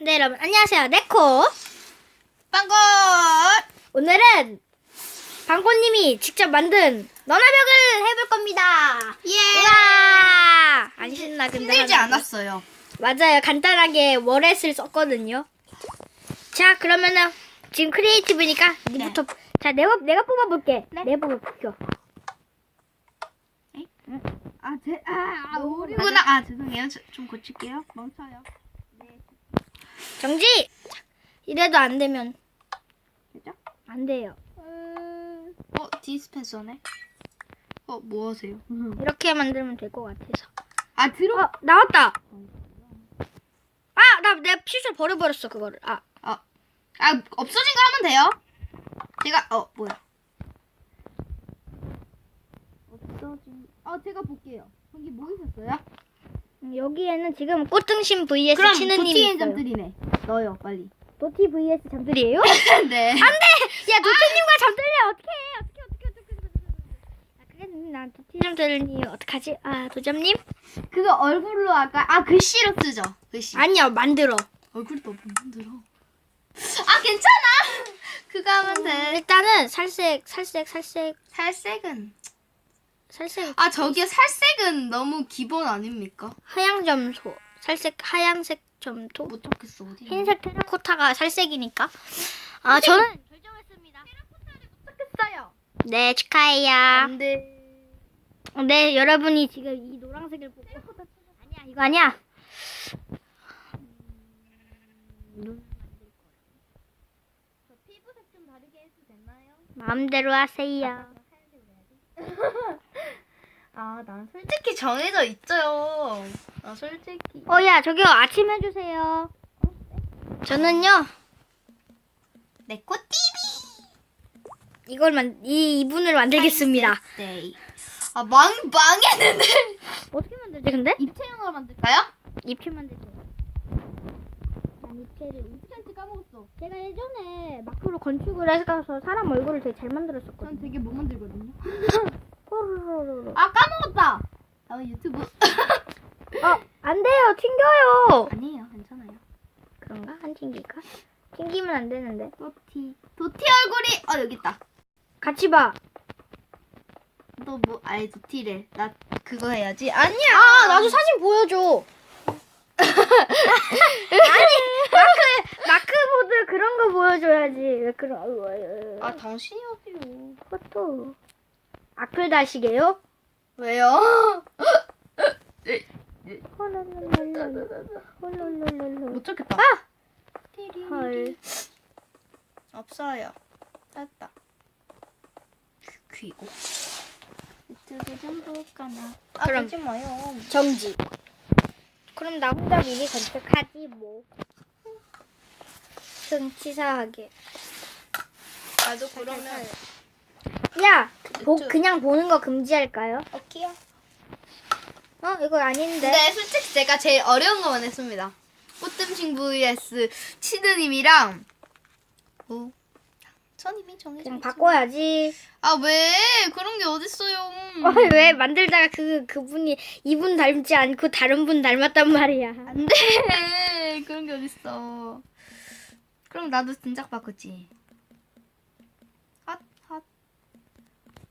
네 여러분 안녕하세요 네코 빵꽃! 오늘은 방코님이 직접 만든 너나벽을 해볼 겁니다 예! 우와 안 신나 근데 힘들지. 않았어요. 맞아요 간단하게 월렛을 썼거든요 자 그러면은 지금 크리에이티브니까 니부터 자 내가 내가 뽑아볼게 네. 내가 뽑아볼게요 아, 제, 아, 아, 오류구나. 아, 죄송해요. 저, 좀 고칠게요. 멈춰요. 정지 자, 이래도 안 되면 되죠? 안 돼요 어, 디스펜서네. 어, 뭐 하세요? 이렇게 만들면 될 것 같아서 아, 들어. 어 나왔다 아 나 내가 실수로 버려버렸어 그거를 아 아, 아, 없어진 거 하면 돼요. 제가, 어, 뭐야. 없어진, 어, 제가 볼게요. 거기 뭐 있었어요? 음, 여기에는 지금 꽃등심 vs 그럼 치느님이 있어요. 잠들이네. 넣어요, 빨리. 도티 vs 잠들이에요? 네. 안돼! 야 도티님과 잠들이야 어떻게 해? 어떻게 어떻게 어떻게 어떻게 아 그래 난 도티 잠들님 어떡하지? 아 도점님? 그거 얼굴로 아까, 아, 글씨로 쓰죠. 글씨. 아니요 만들어 얼굴이 너무 힘들어. 아, 괜찮아! 그거 하면 돼. 일단은 살색 살색 살색 살색은. 살색 아, 저기요, 살색은 너무 기본 아닙니까? 하양 점소 살색 하양색 점토 못 찾겠어, 어디. 흰색 테라코타가 살색이니까 아 저는 결정했습니다 찾겠어요. 네 축하해요 안 돼. 네, 여러분이 지금 이 노란색을 보고 아니야, 이거 아니야. 저 피부색 좀 다르게 해도 되나요? 마음대로 하세요. 아, 난 솔직히 정해져 있죠. 아, 솔직히. 어, 야, 저기요, 아침 해주세요. 저는요, 내코 TV! 이걸 만, 이, 이분을 만들겠습니다. 네. 아, 망, 망했는데. 어떻게 만들지, 근데? 입체형으로 만들까요? 입체 만들죠. 난 입체를, 입체한테 까먹었어. 제가 예전에 마크로 건축을 해서 사람 얼굴을 되게 잘전 만들었었거든요. 되게 못 만들거든요. 호로로로로. 아, 까먹었다! 아, 유튜브. 어, 안 돼요, 튕겨요. 아니에요, 괜찮아요. 그런가? 안 튕길까? 튕기면 안 되는데. 도티. 도티 얼굴이, 어, 여기 있다. 같이 봐. 너 뭐, 아예 도티래. 나 그거 해야지. 아니야! 아, 나도 사진 보여줘. 아니, 마크, 마크보드 그런 거 보여줘야지. 왜 그런, 어, 아, 당신이 어디요? 그것도. 악플 다시게요? 왜요? 못 찾겠다. 아! 헐. 없어요. 찾았다. 귀고. 유튜브 좀 볼까나. 아, 그럼. 그러지 마요. 정지. 그럼 나 혼자 미리 건축하지, 뭐. 좀 치사하게. 나도 그러면. 야, 보. 그냥 보는 거 금지할까요? 오케이요. 어, 이거 아닌데. 근데 솔직히 제가 제일 어려운 거만 했습니다. 꽃등심 vs 치드님이랑 오, 전 이미 정해져 그냥. 바꿔야지. 아 왜? 그런 게 어딨어요? 어, 왜 만들다가 그 그분이 이분 닮지 않고 다른 분 닮았단 말이야. 안 돼. 그런 게 어딨어. 그럼 나도 진작 바꾸지.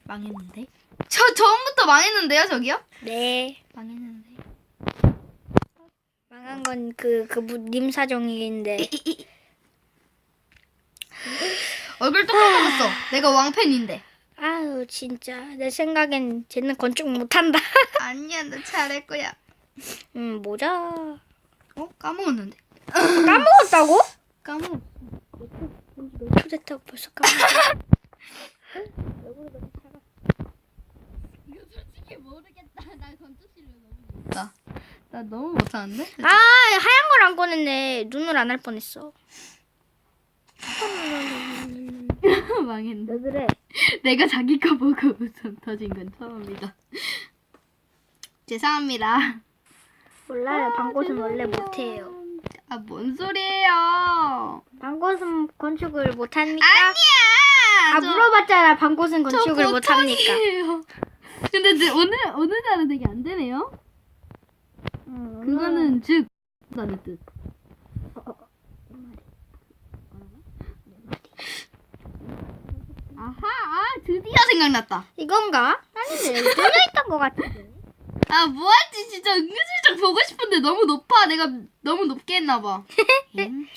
망했는데? 저 처음부터 망했는데요, 저기요? 네. 망했는데. 망한 건 그 그분 님 사정인데. 얼굴 똑같았어. 내가 왕팬인데. 아유 진짜 내 생각엔 쟤는 건축 못한다. 아니야, 너 잘할 거야. 음 모자. 어? 까먹었는데. 까먹었다고? 까먹. 몇초 됐다고 벌써 까먹었어. 모르겠다. 나 건축실을 너무 못다. 나 너무 못하는데? 아 하얀 걸 안 꺼냈네. 눈을 안 할 뻔했어. 망했네. 왜 그래? 내가 자기 거 보고 웃음 터진 건 처음이다. 죄송합니다. 몰라요. 방꽃은 원래 못해요. 아, 뭔 소리예요? 방꽃은 건축을 못합니까? 아니야! 아 저- 물어봤잖아. 방꽃은 저 건축을 못합니까? 근데 오늘 오늘날은 되게 안 되네요. 응, 그거는 음, 즉 나는 뜻. 아하, 아, 드디어 생각났다. 이건가? 아닌데 떨려 있던 것 같은데. 아, 뭐할지 진짜 은근슬쩍 보고 싶은데 너무 높아. 내가 너무 높게 했나봐. 음.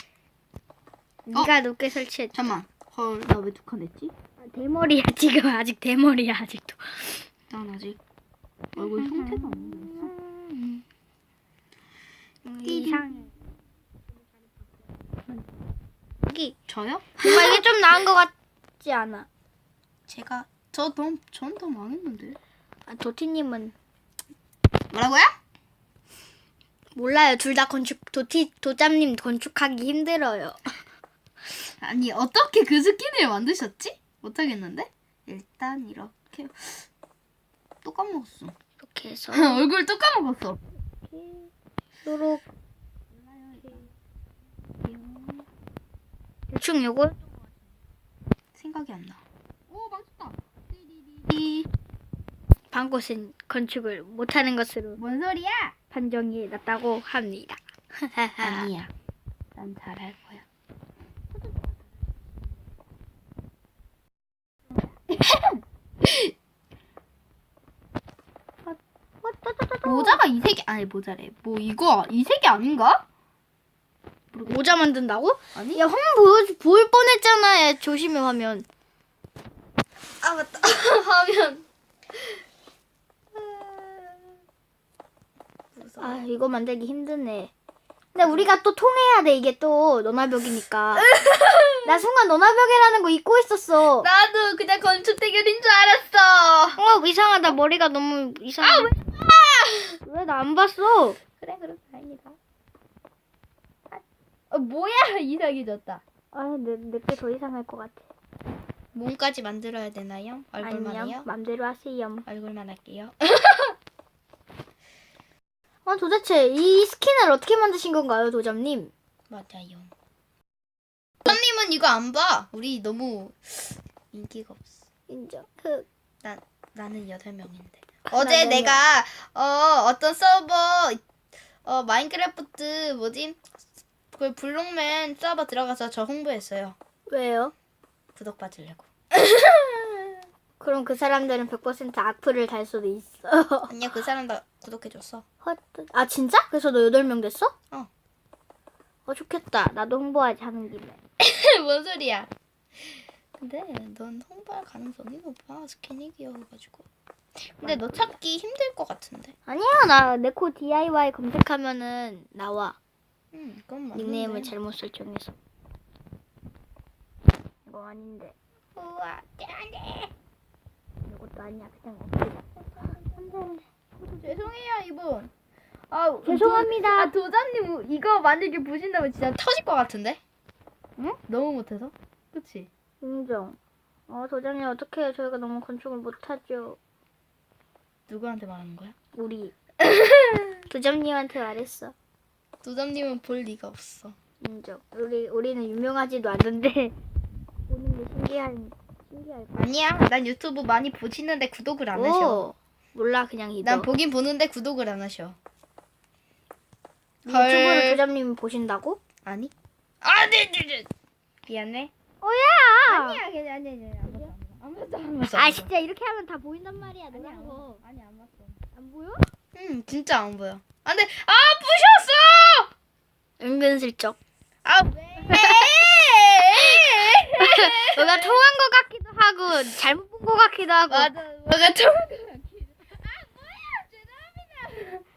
어. 네가 높게 설치했. 잠만. 헐, 나 왜 두 칸 했지? 아, 대머리야 지금 아직 대머리야 아직도. 난 아직 얼굴 형태가 없는데. 음, 이상. 여기 저요? 뭔가 이게 좀 나은 것 같지 않아? 제가 저 너무 전더 망했는데. 아, 도티님은 뭐라고요? 몰라요. 둘 다 건축 도티 도짬님 건축하기 힘들어요. 아니 어떻게 그 스킨을 만드셨지? 못하겠는데? 일단 이렇게 또 까먹었어. 이렇게 해서 얼굴 또 까먹었어. 요렇게 대충 요거 생각이 안 나. 오 망쳤다. 방곳은 건축을 못하는 것으로 뭔 소리야? 판정이 났다고 합니다. 아니야. 난 잘할 거야. 모자가 이 색이 아니 모자래. 뭐 이거 이 색이 아닌가? 모자 만든다고? 아니? 야, 화면 보여, 보일 뻔했잖아. 야, 조심해, 화면. 아 맞다. 하면 아, 이거 만들기 힘드네. 근데 우리가 또 통해야 돼, 이게 또. 너나벽이니까. 나 순간 너나벽이라는 거 잊고 있었어. 나도 그냥 건축 대결인 줄 알았어. 어, 이상하다. 머리가 너무 이상해. 아, 왜 왜 나 안 봤어? 그래 그래 다행이다. 어 뭐야 이상해졌다. 아, 내, 내게 더 이상할 것 같아. 몸까지 만들어야 되나요? 얼굴만요? 아니요, 맘대로 하세요. 얼굴만 할게요. 아, 도대체 이 스킨을 어떻게 만드신 건가요, 도점님? 맞아요. 선님은 이거 안 봐. 우리 너무 인기가 없어. 인정. 그, 난 나는 여덟 명인데. 아, 어제 나는 내가 어 어떤 서버 어 마인크래프트 뭐지? 그 블록맨 서버 들어가서 저 홍보했어요. 왜요? 구독 받으려고. 그럼 그 사람들은 100% 악플을 달 수도 있어. 아니야 그 사람 다 구독해줬어. 헛. 아, 진짜? 그래서 너 8명 됐어? 어. 어, 좋겠다. 나도 홍보하지 하는 김에. 뭔 소리야? 근데 넌 홍보할 가능성이 높아 스킨이 귀여워가지고. 근데 너 찾기 힘들 것 같은데. 아니야, 나 네코 DIY 검색하면은 나와. 응, 그건 맞는데. 닉네임을 잘못 설정해서. 이거 아닌데. 우와, 안돼. 이것도 아니야. 그냥 없애자. 죄송해요 이분. 아 죄송합니다. 도, 아 도자님 이거 만들기 보신다면 진짜 터질 것 같은데? 응? 너무 못해서? 그치? 인정. 어, 도장님 어떡해요. 저희가 너무 건축을 못하죠. 누구한테 말하는 거야? 우리. 도장님한테 말했어. 도자님은 볼 리가 없어. 인정. 우리, 우리는 유명하지도 않은데. 보는 게 신기한, 신기할 거야. 아니야, 난 유튜브 많이 보시는데 구독을 안 하셔. 오, 몰라, 그냥 이거. 난 보긴 보는데 구독을 안 하셔. 유튜브를 헐. 도장님이 보신다고? 아니? 아, 네, 네, 네. 미안해. 오야! 아니야, 그냥 아니야, 아니야. 안 봤어, 안 봤어, 안 봤어. 아, 진짜 이렇게 하면 다 보인단 말이야. 아니야, 노란 거. 아니 안 봤어. 안 보여? 응, 진짜 안 보여. 안 돼. 아, 부셨어! 은근슬쩍. 아, 왜? 너가 통한 것 같기도 하고, 잘못 본 것 같기도 하고. 맞아, 뭐가 좀.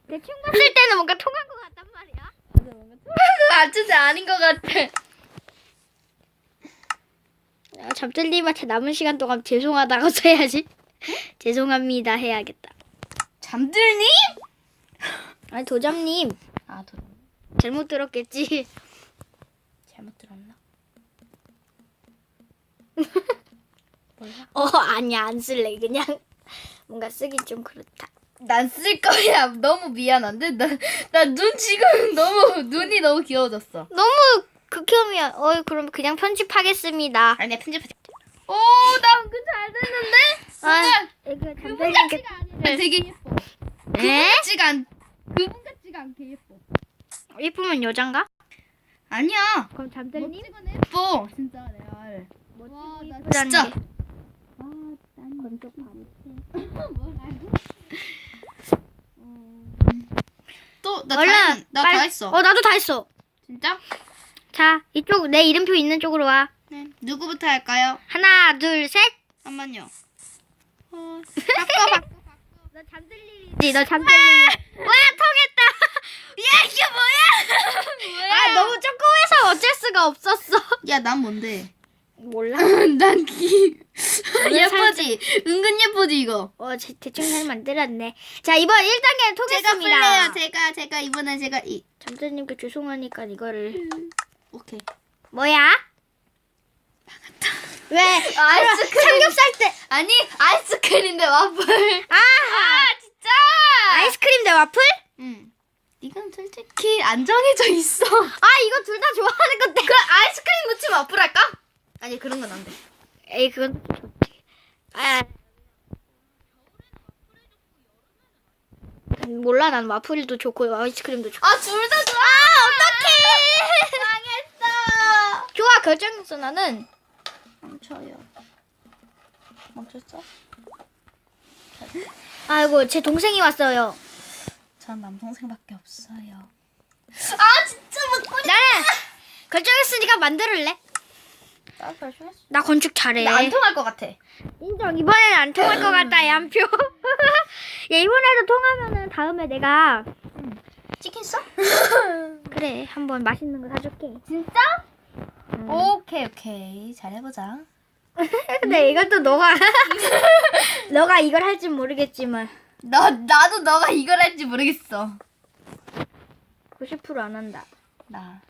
대충 봤을 때는 뭔가 통한 것 같단 말이야. 아, 진짜 아닌 것 같아. 아, 잠들님한테 남은 시간 동안 죄송하다고 써야지. 죄송합니다 해야겠다. 잠들니? 아니 도장님 아, 도, 잘못 들었겠지. 잘못 들었나? 어 아니야 안 쓸래 그냥 뭔가 쓰기 좀 그렇다. 난 쓸 거야. 너무 미안한데? 나, 나 눈 지금 너무, 눈이 너무 귀여워졌어. 너무 극혐이야. 어 그럼 그냥 편집하겠습니다. 아니, 내가 편집해. 오, 나 은근 잘 됐는데? 아, 순간, 이거 그분 같지가 않은데 되게 예뻐. 그분 에? 같지가 않, 그분 같지가 않게 예뻐. 예쁘면 여잔가? 아니야. 그럼 잠들님 멋지건 예뻐. 진짜, 레알. 멋지고 와, 나 이쁘다는 진짜. 게. 아, 난 건쪽 바리. 또나 얼른 다, 나 빨리- 다 했어. 어 나도 다 했어. 진짜? 자 이쪽 내 이름표 있는 쪽으로 와. 네. 누구부터 할까요? 하나 둘 셋. 잠깐만요. 어, 바꿔 바꿔. 너 잠들 일이지. 너 잠들 일. 와 통했다. 야 이게 뭐야? 아 너무 조그매서 어쩔 수가 없었어. 야 난 뭔데? 몰라. 난 기. 예쁘지? 은근 예쁘지 이거. 어 제- 대충 잘 만들었네. 자 이번 1단계는 제가 통했습니다. 플레이어 제가 제가 이번엔 제가 이 잠들님께 죄송하니까 이거를 오케이. 뭐야? 왜? 아이스크림. 삼겹살 때. 아니 아이스크림인데 와플. 아, 진짜? 아이스크림 대 와플? 응. 이건 솔직히 안 정해져 있어. 아 이거 둘 다 좋아하는 건데. 그 아이스크림 놓치면 와플 할까? 아니 그런 건 안 돼. 에이 그건 좋지. 아. 몰라 난 와플도 좋고 아이스크림도 좋고. 아 둘 다 좋아. 어떡해. 망했어. 좋아 결정했어 나는. 멈춰요. 멈췄어? 아이고 제 동생이 왔어요. 전 남동생밖에 없어요. 아 진짜 먹고 나는 결정했으니까 만들을래. 나 결정했어. 나 건축 잘해. 나안 통할 것 같아. 인정. 이번에는 안 통할 것 같다. 이한 표. 야 이번에도 통하면은 다음에 내가 치킨 써? 그래 한번 맛있는 거 사줄게. 진짜? 음. 오케이 오케이 잘 해보자. 근데 이것도 너가 너가 이걸 할 줄 모르겠지만 나 나도 너가 이걸 할지 모르겠어. 90%안 한다. 나